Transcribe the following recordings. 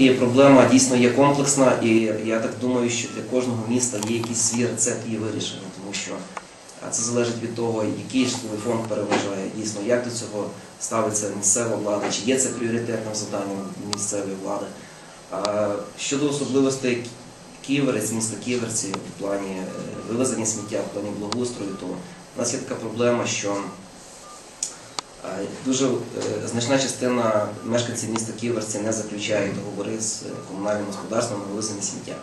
І проблема дійсно є комплексна, і я так думаю, що для кожного міста є якийсь свій рецепт її вирішення, тому що це залежить від того, який житловий фонд переважає, дійсно, як до цього ставиться місцева влада, чи є це пріоритетним завданням місцевої влади. Щодо особливостей Ківерець, міста Ківерці в плані е, вивезення сміття, в плані благоустрою, то у нас є така проблема, що Дуже е, значна частина мешканців міста Ківерці не заключає договори з е, комунальним господарством на вивезення сміття.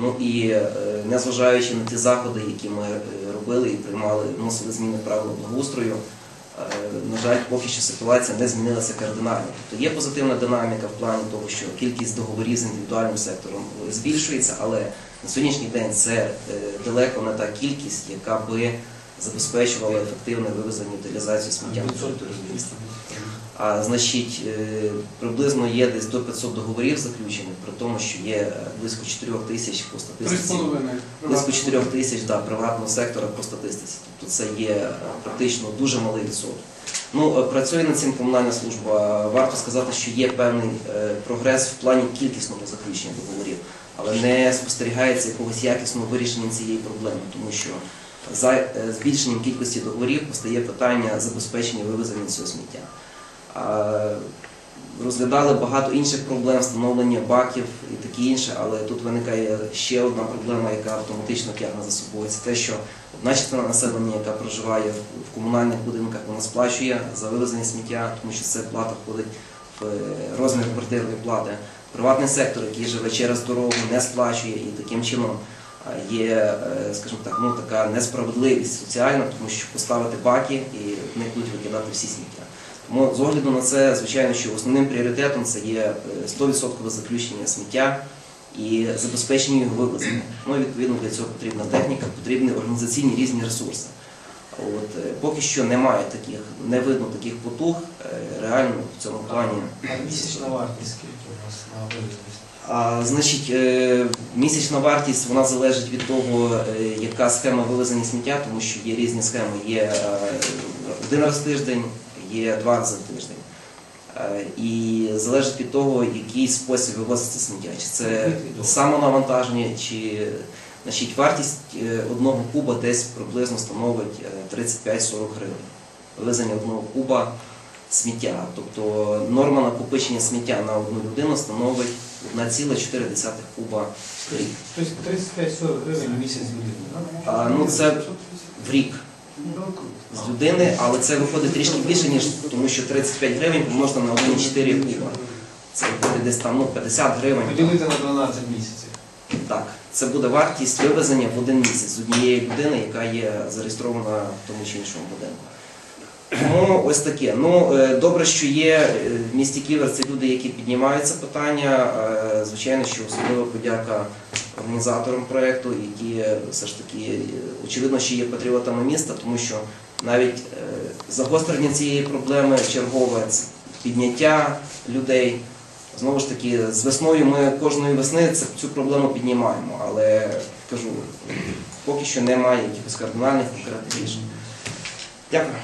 Ну і е, незважаючи на ті заходи, які ми робили і приймали, вносили зміни в правила благоустрою, на жаль, поки що ситуація не змінилася кардинально. Тобто є позитивна динаміка в плані того, що кількість договорів з індивідуальним сектором збільшується, але на сьогоднішній день це далеко не та кількість, яка би забезпечувала ефективне вивезення і утилізацію сміття. А значить, е, приблизно є десь до 500 договорів заключених, при тому, що є е, близько 4 тисяч по статистиці. Близько 4 тисяч да, приватного сектора по статистиці. Тобто це є е, практично дуже малий відсоток. Ну, працює над цим комунальна служба. Варто сказати, що є певний прогрес в плані кількісного заключення договорів, але не спостерігається якогось якісного вирішення цієї проблеми, тому що за е, збільшенням кількості договорів постає питання забезпечення вивезення цього сміття. Розглядали багато інших проблем, встановлення баків і таке інше, але тут виникає ще одна проблема, яка автоматично тягне за собою. Це те, що одна частина населення, яка проживає в комунальних будинках, вона сплачує за вивезення сміття, тому що це плата входить в е, розмір квартирної плати. Приватний сектор, який живе через дорогу, не сплачує і таким чином є, е, скажімо так, ну така несправедливість соціальна, тому що поставити баки і не будуть викидати всі сміття. Тому з огляду на це, звичайно, що основним пріоритетом це є е, 100% заключення сміття і забезпечення його вивезення. Ну відповідно для цього потрібна техніка, потрібні організаційні різні ресурси. От е, поки що немає таких, не видно таких потуг е, реально в цьому плані. А місячна вартість скільки у вас на вивезення? А, значить, е, місячна вартість вона залежить від того, е, яка схема вивезення сміття, тому що є різні схеми. Є е, один раз в тиждень, є два рази в тиждень. І залежить від того, який спосіб вивозиться сміття. Чи це самонавантаження, чи значить, вартість одного куба десь приблизно становить е, 35-40 гривень. Вивезення одного куба сміття. Тобто норма накопичення сміття на одну людину становить 1,4 куба в рік. Тобто 35-40 гривень в місяць людини, ну це в рік з людини, але це виходить трішки більше, ніж тому що 35 гривень помножено на 1,4 куба. Це виходить десь там ну, 50 гривень. Поділити на 12 місяців. Так, це буде вартість вивезення в один місяць з однієї людини, яка є зареєстрована в тому чи іншому будинку. Тому ось таке. Ну е, добре, що є е, в місті Ківер це люди, які піднімають це питання. Е, Звичайно, що особлива подяка організаторам проєкту, які все ж таки очевидно, що є патріотами міста, тому що навіть загострення цієї проблеми чергове підняття людей. Знову ж таки, з весною ми кожної весни цю проблему піднімаємо, але кажу, поки що немає якихось кардинальних конкретних рішень. Дякую.